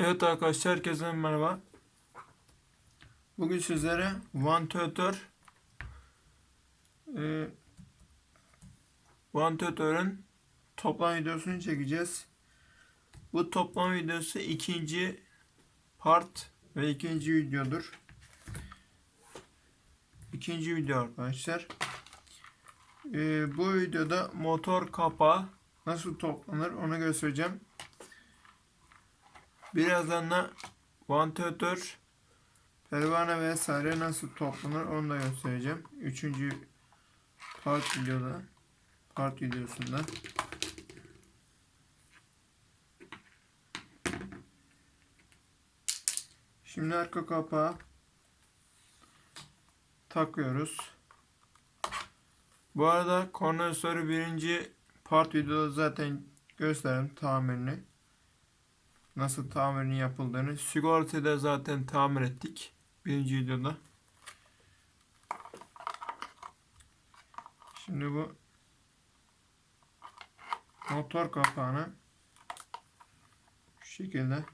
Evet arkadaşlar herkese merhaba. Bugün sizlere vantilatör e, vantilatörün toplam videosunu çekeceğiz. Bu toplam videosu ikinci part ve ikinci videodur. İkinci video arkadaşlar. E, bu videoda motor kapağı nasıl toplanır onu göstereceğim. Birazdan da vantilatör, pervane vesaire nasıl toplanır onu da göstereceğim. Üçüncü part videoda, part videosunda. Şimdi arka kapağı takıyoruz. Bu arada kondansatörü birinci part videoda zaten gösterdim tamirini nasıl tamirin yapıldığını sigortayı da zaten tamir ettik birinci videoda. Şimdi bu motor kapağını şu şekilde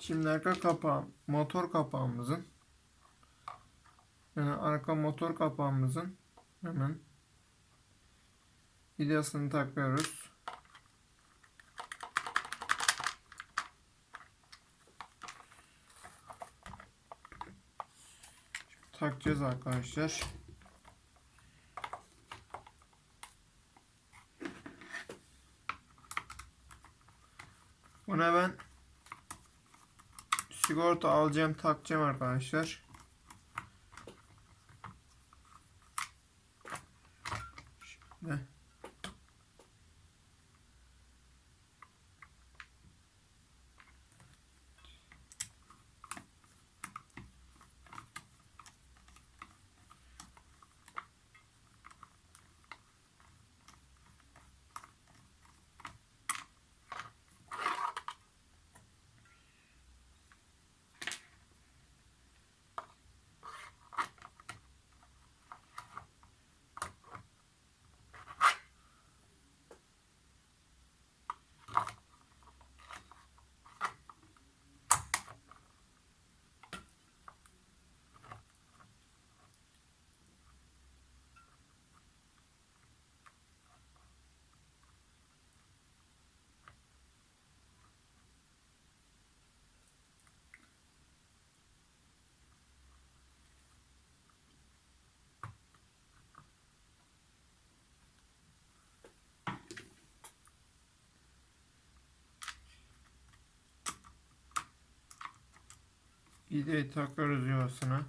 Şimdi arka kapağı motor kapağımızın yani arka motor kapağımızın hemen vidasını takıyoruz. Takacağız arkadaşlar. Buna ben sigorta alacağım takacağım arkadaşlar. Şimdi. İğneyi takıyoruz yuvasına.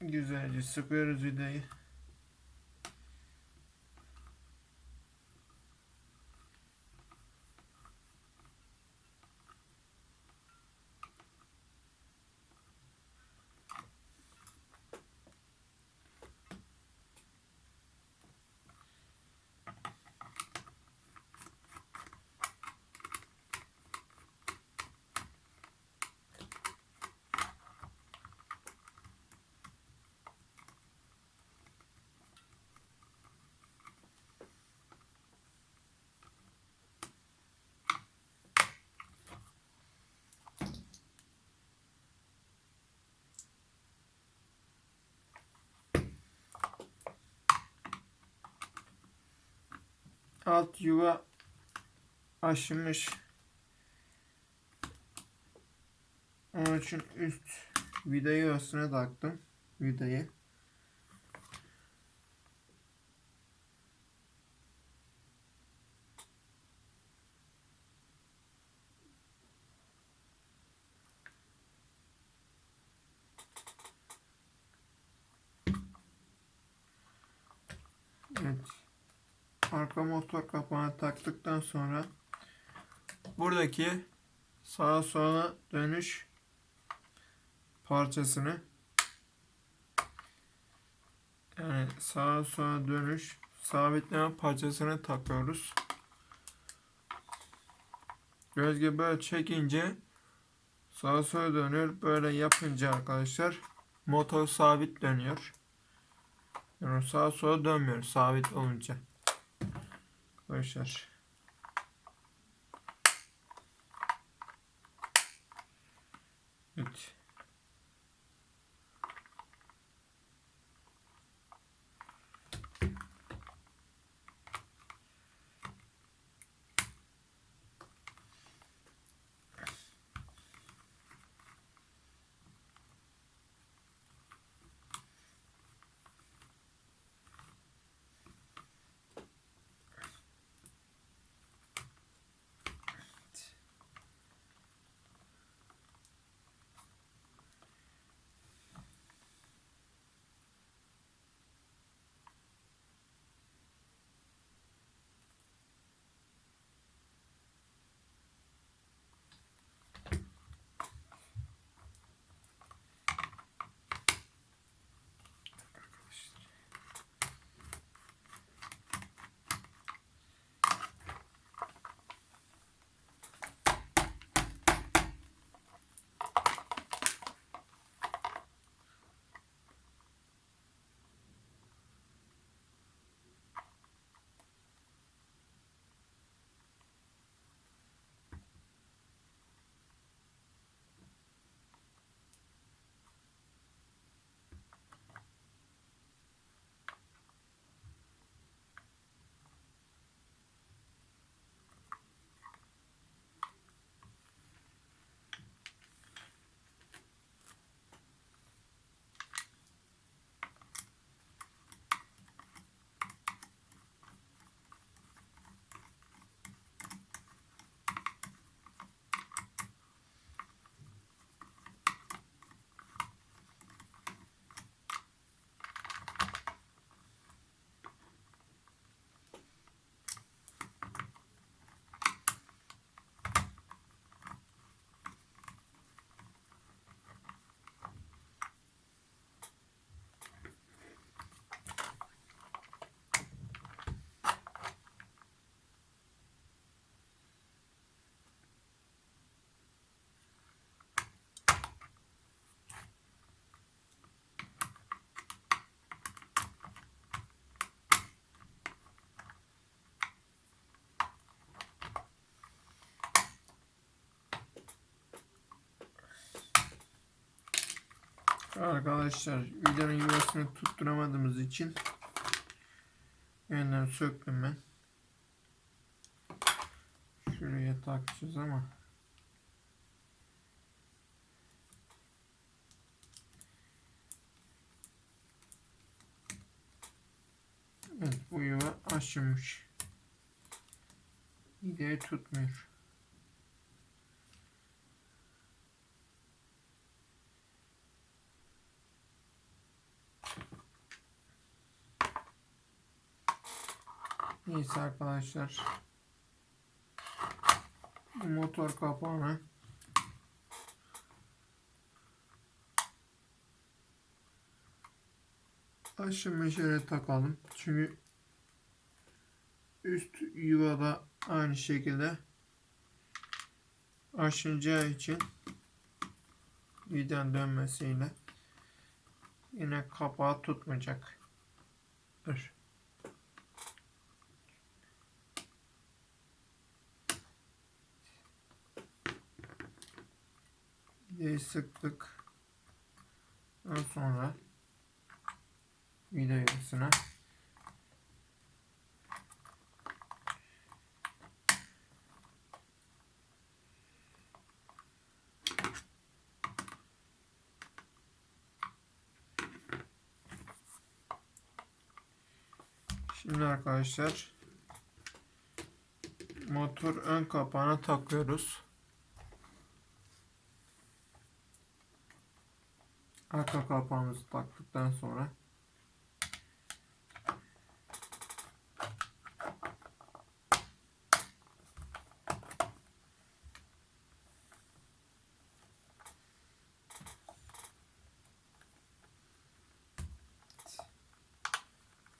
Güzelce sıkıyoruz vidayı. Alt yuva aşınmış. Onun için üst vida yuvasına taktım. Vidayı. Evet. Arka motor kapağını taktıktan sonra buradaki sağa sola dönüş parçasını yani sağa sola dönüş sabitleme parçasını takıyoruz. Gözge böyle çekince sağa sola dönüyor. Böyle yapınca arkadaşlar motor sabit dönüyor. Yani sağa sola dönmüyor sabit olunca. Arkadaşlar. Evet. Arkadaşlar vidanın yuvasını tutturamadığımız için yeniden söktüm ben. Şuraya takacağız ama Evet bu yuva aşınmış. Vidayı tutmuyor. Neyse arkadaşlar. Motor kapağını aşınmış yere takalım. Çünkü üst yuvada aynı şekilde aşınacağı için vidan dönmesiyle yine kapağı tutmayacak. Dur. Sıktık. Sonra vida yuvasına Şimdi arkadaşlar motor ön kapağına takıyoruz. Arka kapağımızı taktıktan sonra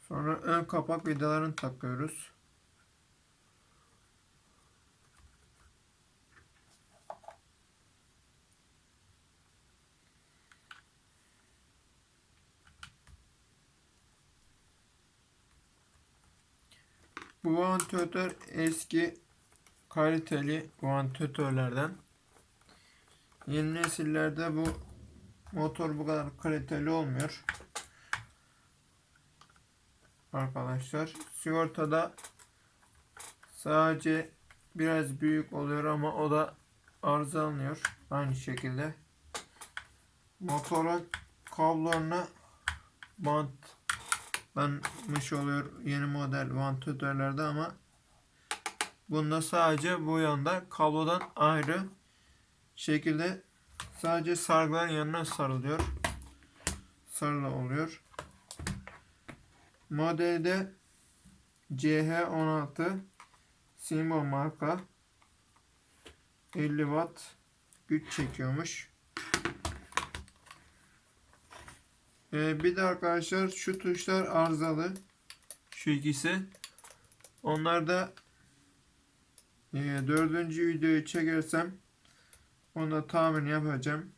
Sonra ön kapak vidalarını takıyoruz. Vantilatör eski kaliteli vantilatörlerden. Yeni nesillerde bu motor bu kadar kaliteli olmuyor. Arkadaşlar sigortada sadece biraz büyük oluyor ama o da arızalanıyor aynı şekilde. Motorun kablolarına bantlanmış oluyor yeni model vantilatörlerde ama bunda sadece bu yanda kablodan ayrı şekilde sadece sargıların yanına sarılıyor. Sarılı oluyor. Modelde CH16 Simbo marka 50 watt güç çekiyormuş. Ee, bir de arkadaşlar şu tuşlar arızalı. Şu ikisi. Onlar da e, dördüncü videoyu çekersem onda tamirini yapacağım.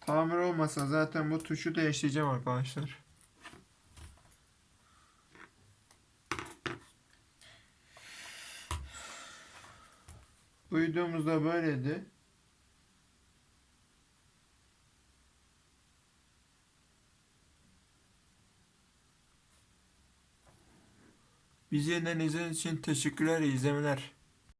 Tamir olmasa zaten bu tuşu değiştireceğim arkadaşlar. Bu videomuz da böyleydi. Bizi izlediğiniz için teşekkürler, izlemeler.